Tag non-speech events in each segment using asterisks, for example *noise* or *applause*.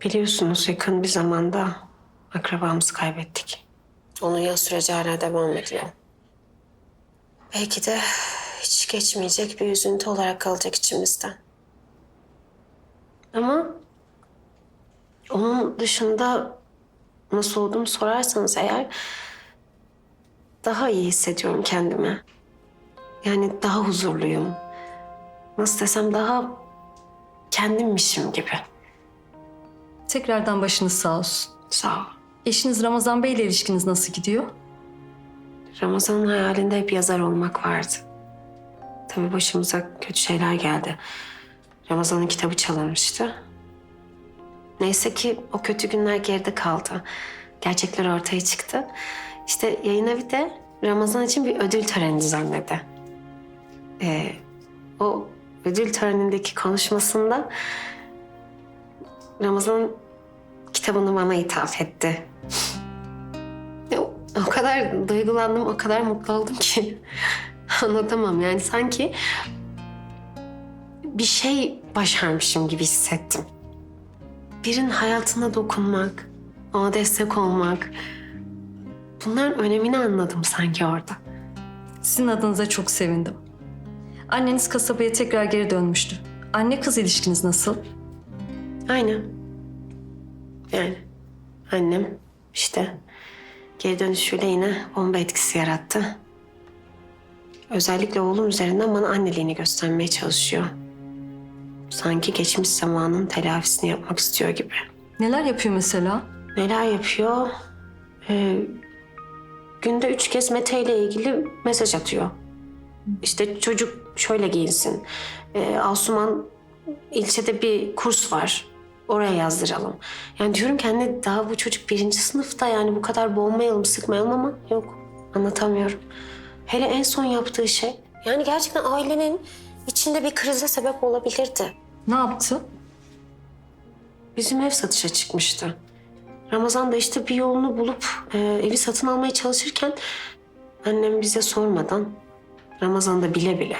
Biliyorsunuz yakın bir zamanda akrabamızı kaybettik. Onun yaz süreci hala devam ediyor. Belki de hiç geçmeyecek bir üzüntü olarak kalacak içimizden. Ama onun dışında nasıl olduğumu sorarsanız eğer daha iyi hissediyorum kendimi. Yani daha huzurluyum. Nasıl desem daha kendimmişim gibi. Tekrardan başınız sağ olsun. Sağ ol. Eşiniz Ramazan Bey ile ilişkiniz nasıl gidiyor? Ramazan'ın hayalinde hep yazar olmak vardı. Tabii başımıza kötü şeyler geldi. Ramazan'ın kitabı çalınmıştı. Neyse ki o kötü günler geride kaldı. Gerçekler ortaya çıktı. İşte yayın evi de Ramazan için bir ödül töreni düzenledi. Ee, o ödül törenindeki konuşmasında Ramazan kitabını bana ithaf etti. O kadar duygulandım, o kadar mutlu oldum ki *laughs* anlatamam. Yani sanki bir şey başarmışım gibi hissettim. Birinin hayatına dokunmak, ona destek olmak. Bunların önemini anladım sanki orada. Sizin adınıza çok sevindim. Anneniz kasabaya tekrar geri dönmüştü. Anne kız ilişkiniz nasıl? Aynen. Yani annem işte geri dönüşüyle yine bomba etkisi yarattı. Özellikle oğlum üzerinden bana anneliğini göstermeye çalışıyor. Sanki geçmiş zamanın telafisini yapmak istiyor gibi. Neler yapıyor mesela? Neler yapıyor? Ee, günde üç kez Mete ile ilgili mesaj atıyor. İşte çocuk şöyle giyinsin. Ee, Asuman ilçede bir kurs var. Oraya yazdıralım. Yani diyorum ki anne daha bu çocuk birinci sınıfta yani bu kadar boğmayalım sıkmayalım ama yok anlatamıyorum. Hele en son yaptığı şey yani gerçekten ailenin içinde bir krize sebep olabilirdi. Ne yaptı? Bizim ev satışa çıkmıştı. Ramazan da işte bir yolunu bulup e, evi satın almaya çalışırken annem bize sormadan Ramazan da bile bile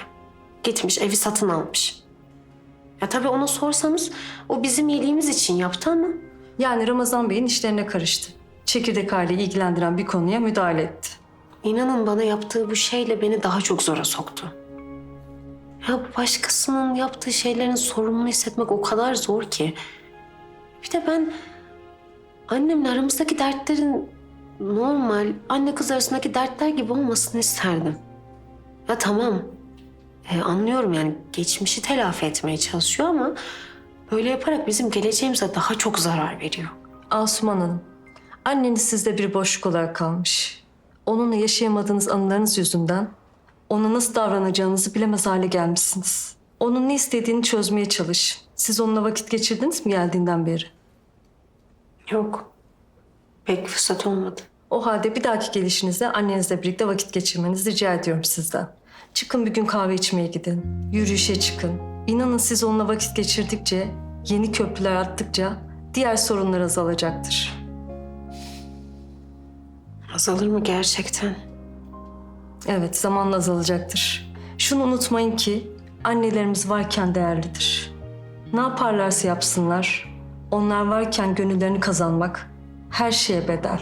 gitmiş evi satın almış. Ya tabii ona sorsanız o bizim iyiliğimiz için yaptı ama Yani Ramazan Bey'in işlerine karıştı. Çekirdek aile ilgilendiren bir konuya müdahale etti. inanın bana yaptığı bu şeyle beni daha çok zora soktu. Ya başkasının yaptığı şeylerin sorumluluğunu hissetmek o kadar zor ki. Bir de ben annemle aramızdaki dertlerin normal anne kız arasındaki dertler gibi olmasını isterdim. Ya tamam e, anlıyorum yani geçmişi telafi etmeye çalışıyor ama böyle yaparak bizim geleceğimize daha çok zarar veriyor. Asuman Hanım, anneniz sizde bir boşluk olarak kalmış. Onunla yaşayamadığınız anılarınız yüzünden ona nasıl davranacağınızı bilemez hale gelmişsiniz. Onun ne istediğini çözmeye çalış. Siz onunla vakit geçirdiniz mi geldiğinden beri? Yok pek fırsat olmadı. O halde bir dahaki gelişinizde annenizle birlikte vakit geçirmenizi rica ediyorum sizden. Çıkın bir gün kahve içmeye gidin. Yürüyüşe çıkın. İnanın siz onunla vakit geçirdikçe, yeni köprüler attıkça diğer sorunlar azalacaktır. Azalır mı gerçekten? Evet, zamanla azalacaktır. Şunu unutmayın ki annelerimiz varken değerlidir. Ne yaparlarsa yapsınlar, onlar varken gönüllerini kazanmak her şeye bedel.